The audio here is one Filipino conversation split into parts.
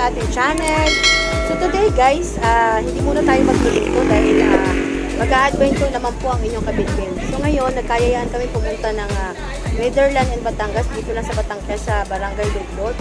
sa ating channel. So today guys, ah, hindi muna tayo magluluto dahil uh, mag-a-adventure naman po ang inyong kabilbil. So ngayon, nagkayayaan kami pumunta ng ah, Netherlands and Batangas, dito lang sa Batangas sa Barangay Luglod.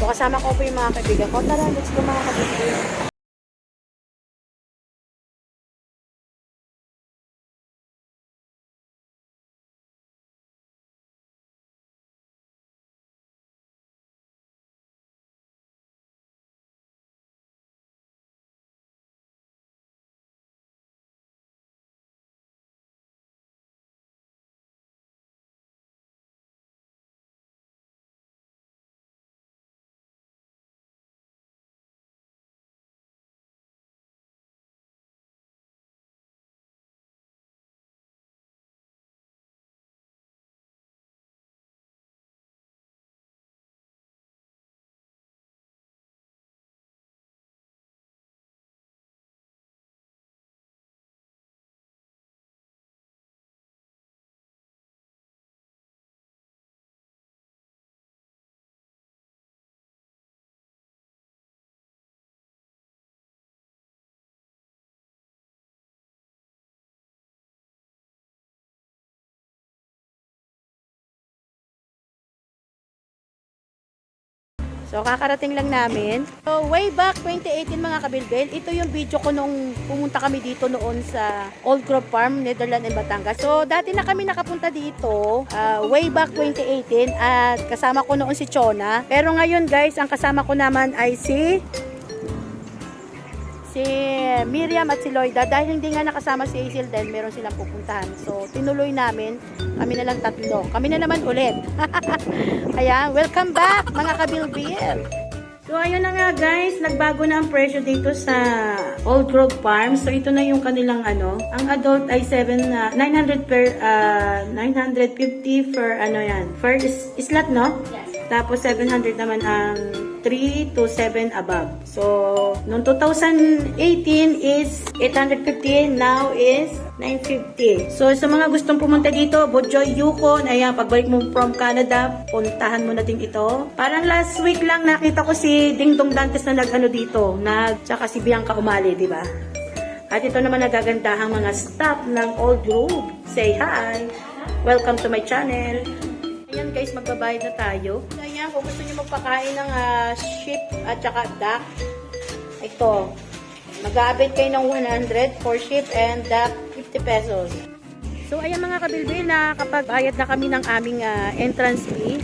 So kasama ko po yung mga kaibigan ko. Tara, let's go mga kabilbil. So, kakarating lang namin. So, way back 2018 mga kabilbil, ito yung video ko nung pumunta kami dito noon sa Old Grove Farm, Netherlands and Batangas. So, dati na kami nakapunta dito, ah, way back 2018, at kasama ko noon si Chona. Pero ngayon guys, ang kasama ko naman ay si si Miriam at si Loida dahil hindi nga nakasama si Hazel dahil meron silang pupuntahan. So, tinuloy namin. Kami na lang tatlo. Kami na naman ulit. Kaya, welcome back mga kabilbil. So, ayun na nga guys. Nagbago na ang presyo dito sa Old Grove Farm. So, ito na yung kanilang ano. Ang adult ay 7, ah, 900 per, ah, 950 for ano yan. For is, islat, no? Yes. Tapos 700 naman ang 3 to 7 above. So, noong 2018 is 850, now is 950. So, sa mga gustong pumunta dito, Bojoy Yukon, ayan, pagbalik mo from Canada, puntahan mo na din ito. Parang last week lang nakita ko si Ding Dong Dantes na nag-ano dito, nag, tsaka si Bianca Umali, di ba? At ito naman nagagandahang mga staff ng Old Grove. Say hi! Welcome to my channel. Ayan guys, magbabayad na tayo. Ayan, kung gusto niyo magpakain ng ah, sheep at saka duck, ito, mag-aabit kayo ng 100 for sheep and duck, 50 pesos. So, ayan mga kabilbil na kapag bayad na kami ng aming ah, entrance fee,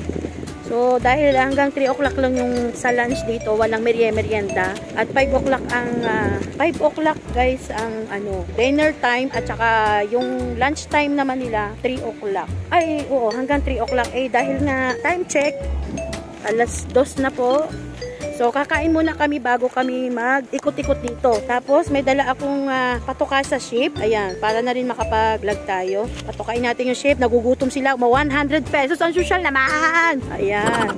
So, dahil hanggang 3 o'clock lang yung sa lunch dito, walang merienda. At 5 o'clock ang, ah, 5 o'clock guys, ang ano, dinner time at saka yung lunch time naman nila, 3 o'clock. Ay, oo, hanggang 3 o'clock. Eh, dahil nga time check, alas 2 na po. So, kakain muna kami bago kami mag-ikot-ikot dito. Tapos, may dala akong ah, patuka sa ship. Ayan, para na rin makapag-vlog tayo. Patukain natin yung ship. Nagugutom sila. Ma 100 pesos ang social naman. Ayan.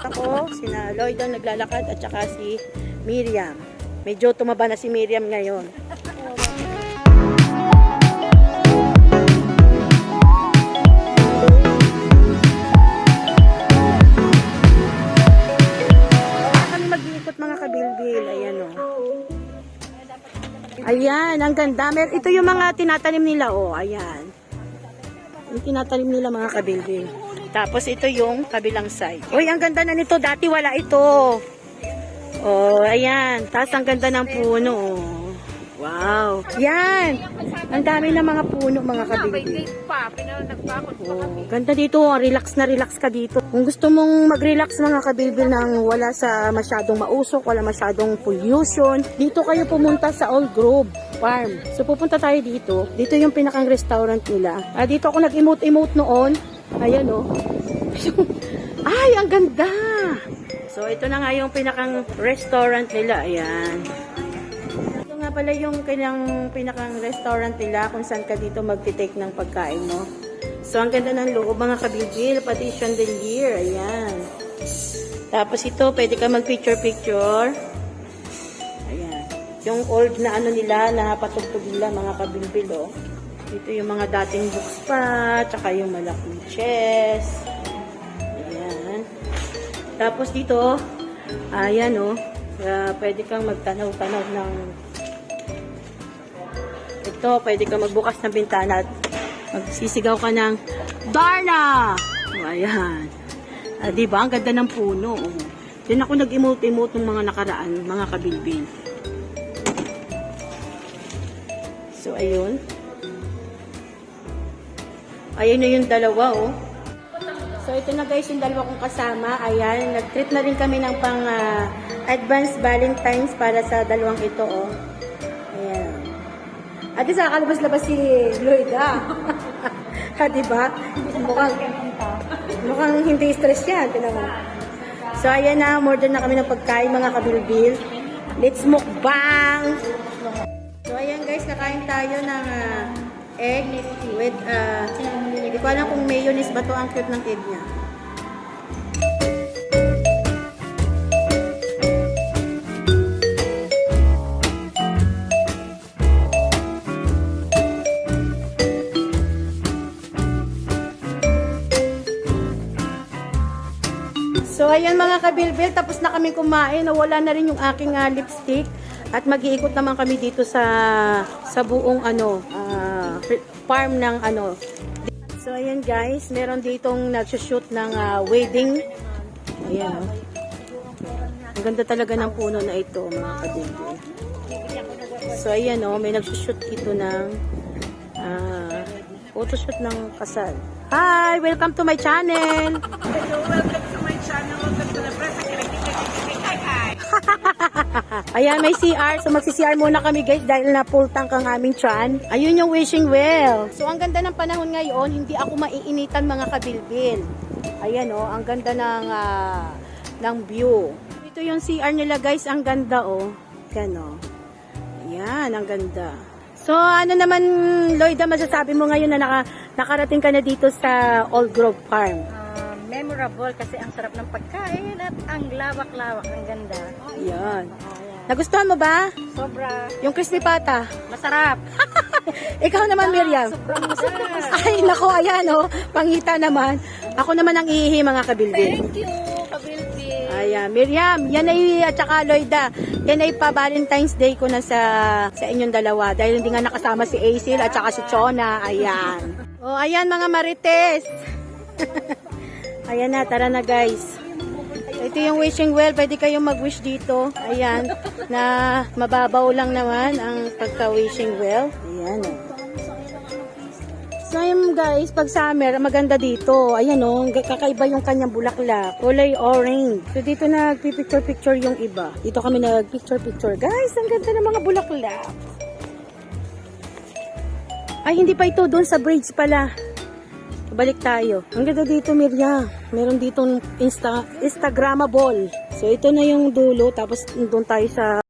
Ako, sina Lloyd ang naglalakad at saka si Miriam. Medyo tumaba na si Miriam ngayon. Ayan, ang ganda. Mer ito yung mga tinatanim nila o. ayan. Yung tinatanim nila mga kabilbil. Tapos ito yung kabilang side. Uy, ang ganda na nito. Dati wala ito. Oh, ayan. Tapos ang ganda ng puno. oh. Wow. Yan. Ang dami ng mga puno mga May kabilbil. date pa, pinanagpakot pa Oh, kami. ganda dito, oh. relax na relax ka dito. Kung gusto mong mag-relax mga kabilbil nang wala sa masyadong mausok, wala masyadong pollution, dito kayo pumunta sa Old Grove Farm. So pupunta tayo dito. Dito yung pinakang restaurant nila. Ah, dito ako nag-emote-emote noon. Ayan oh. Ay, ang ganda! So ito na nga yung pinakang restaurant nila. Ayan. Nga pala yung kailang pinakang restaurant nila kung saan ka dito magtitake ng pagkain mo. So, ang ganda ng loob mga kabigil, pati chandelier, ayan. Tapos ito, pwede ka mag-picture-picture. Ayan. Yung old na ano nila, na patugtog nila, mga kabilbil, oh. Ito yung mga dating books pa, tsaka yung malaking chess. Ayan. Tapos dito, Ayan, oh. Kaya pwede kang magtanaw-tanaw ng... Ito, pwede kang magbukas ng bintana at magsisigaw ka ng Darna! Oh, ayan. Ah, di ba? Ang ganda ng puno. Oh. Diyan ako nag-emote-emote ng mga nakaraan, mga kabilbil. So, ayun. Ayun na yung dalawa, oh. So, ito na guys, yung dalawa kong kasama. Ayan, nag-treat na rin kami ng pang ah, advanced Valentine's para sa dalawang ito, oh. At isa, kalabas-labas si Lloyd, ah. ha, diba? Mukhang, mukhang hindi stress yan. Tinan mo. So, ayan na, more than na kami ng pagkain, mga kabilbil. Let's mukbang! So, ayan guys, nakain tayo ng ah, egg with, uh, hindi ko alam kung mayonnaise ba to ang cute ng egg niya. Ayan mga kabilbil, tapos na kami kumain. Nawala na rin yung aking ah, lipstick. At mag-iikot naman kami dito sa sa buong ano, ah, farm ng ano. So, ayan guys, meron ditong nagsushoot ng ah, wedding. Ayan, oh. Ang ganda talaga ng puno na ito, mga kabilbil. So, ayan, oh, may nagsushoot dito ng ah, photoshoot ng kasal. Hi! Welcome to my channel! Welcome Ayan, may CR. So, magsi-CR muna kami guys dahil na full tank ang aming chan. Ayun yung wishing well. So, ang ganda ng panahon ngayon, hindi ako maiinitan mga kabilbil. Ayan oh, ang ganda ng, ah, ng view. Ito yung CR nila guys, ang ganda oh. Yan oh. Ayan, ang ganda. So, ano naman, Lloyda, masasabi mo ngayon na naka, nakarating ka na dito sa Old Grove Farm? Ah, memorable kasi ang sarap ng pagkain at ang lawak-lawak ang ganda. Ayan. Oh. Nagustuhan mo ba? Sobra Yung crispy pata? masarap. Ikaw naman, Miriam. Sobrang masarap. Ay, nako, ayan, oh. Pangita naman. Ako naman ang ihihi, mga kabilbil. Thank you, Kabilbil. Ayan, Miriam, yan ay, at saka Lloyda, yan ay pa Valentine's Day ko na sa, sa inyong dalawa. Dahil hindi nga nakasama si Acil at saka si Chona. Ayan. Oh, ayan, mga marites. ayan na, tara na, guys. Ito yung wishing well. Pwede kayong mag-wish dito. Ayan. Na mababaw lang naman ang pagka-wishing well. Ayan, oh. So, ayun guys, pag summer, maganda dito. Ayan o, oh, kakaiba yung kanyang bulaklak. Kulay orange. So, dito nagpipicture-picture yung iba. Dito kami nagpicture-picture. Guys, ang ganda ng mga bulaklak. Ay, hindi pa ito. Doon sa bridge pala. Balik tayo. Ang ganda dito, Mirya. Meron ditong Insta Instagrammable. So, ito na yung dulo. Tapos, doon tayo sa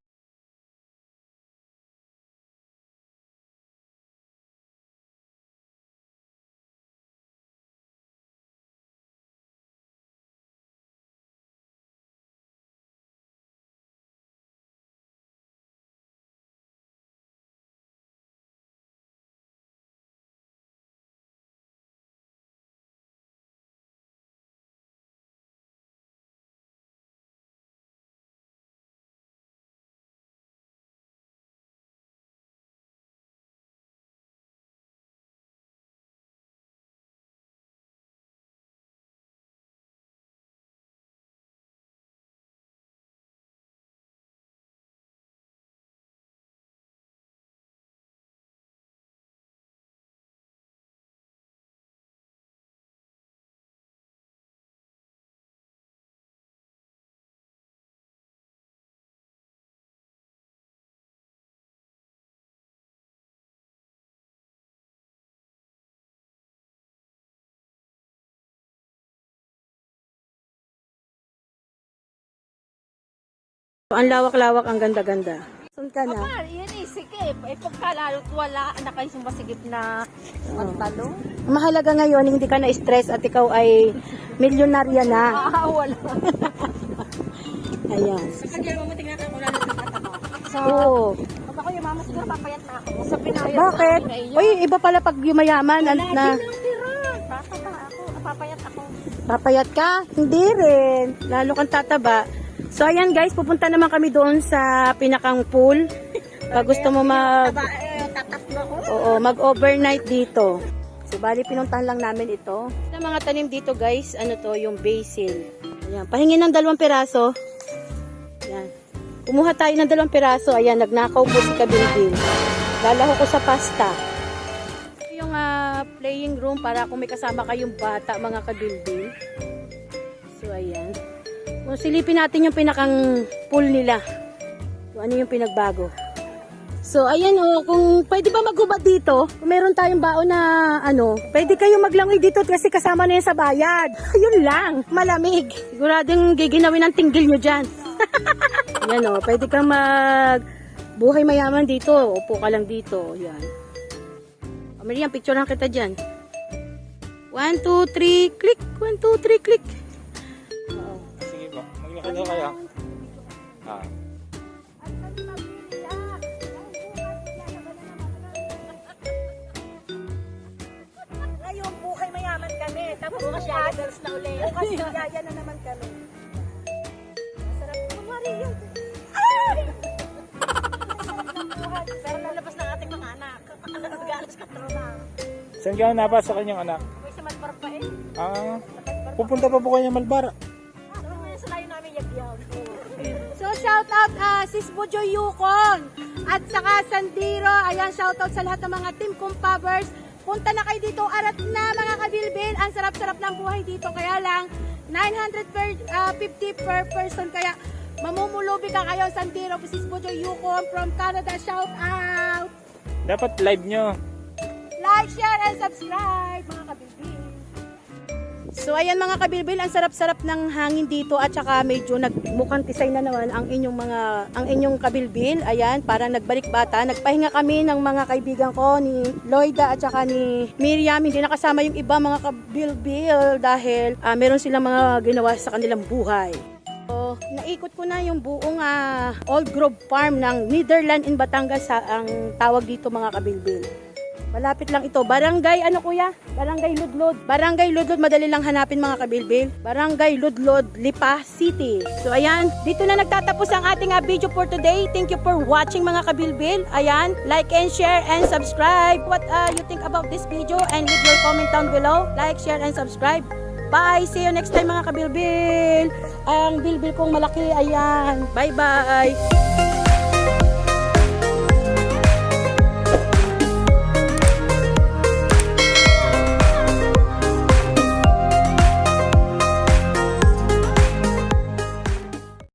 ang lawak-lawak, ang ganda-ganda. Saan ka na? Ah, yan eh, sige. Eh, pagkalalo't wala na kayo sumasigip na pantalong. Ang mahalaga ngayon, hindi ka na-stress at ikaw ay milyonarya na. Ah, wala. Ayan. Kaya mo tingnan ka wala na nakataba. So, Oo. pag ako yung mama, siguro papayat na ako. Sa pinayat Bakit? Uy, iba pala pag yumayaman na, na ako. Papayat ako. papayat ka? Hindi rin. Lalo kang tataba. So ayan guys, pupunta naman kami doon sa pinakang pool. Pag gusto mo mag Oo, mag-overnight dito. So bali pinuntahan lang namin ito. Sa mga tanim dito guys, ano to, yung basil. Ayan, pahingin ng dalawang piraso. Ayan. Kumuha tayo ng dalawang piraso. Ayan, nagnakaw po si Kabilbil. Lalaho ko sa pasta. Ito yung ah, playing room para kung may kasama kayong bata, mga kabilbil. So, ayan. Kung silipin natin yung pinakang pool nila. Kung ano yung pinagbago. So, ayan o, kung pwede ba maghubad dito, kung meron tayong baon na ano, pwede kayo maglangoy dito kasi kasama na yan sa bayad. Yun lang, malamig. Siguradong giginawin ang tinggil nyo dyan. Yan o, pwede kang mag buhay mayaman dito. Upo ka lang dito. Yan. O, Miriam, picture lang kita dyan. 1, 2, 3, click. 1, 2, 3, click. Po, maglakad daw kayo. Ah. Ngayon, buhay mayaman kami. Tapos bukas na ulit. Bukas yaya na naman kami. Masarap po, Mario. Ay! Pero lalabas ng ating mga anak. Nag-aalas ka na. Saan ka napasok kanyang anak? May sa Malbar pa eh. Ah, pupunta pa po kayo ng Malbara. Shout out ah, Sis Bojo Yukon at saka Sandiro. Ayan shout out sa lahat ng mga team kumpabers. Punta na kayo dito arat na mga kabilbil. Ang sarap-sarap ng buhay dito kaya lang 900 per 50 per person kaya mamumulubi ka kayo Sandiro Sis Bojo Yukon from Canada. Shout out. Dapat live nyo. Like, share, and subscribe mga kabilbil. So ayan mga kabilbil, ang sarap-sarap ng hangin dito at saka medyo nagmukhang tisay na naman ang inyong mga ang inyong kabilbil. Ayan, parang nagbalik bata. Nagpahinga kami ng mga kaibigan ko ni Loida at saka ni Miriam. Hindi nakasama yung iba mga kabilbil dahil ah, meron silang mga ginawa sa kanilang buhay. So, naikot ko na yung buong ah, Old Grove Farm ng Netherland in Batangas sa ang tawag dito mga kabilbil. Malapit lang ito. Barangay, ano kuya? Barangay Ludlod. Barangay Ludlod, madali lang hanapin mga kabilbil. Barangay Ludlod, Lipa City. So ayan, dito na nagtatapos ang ating ah, video for today. Thank you for watching mga kabilbil. Ayan, like and share and subscribe. What uh, you think about this video and leave your comment down below. Like, share and subscribe. Bye! See you next time mga kabilbil. Ang bilbil kong malaki, ayan. Bye-bye!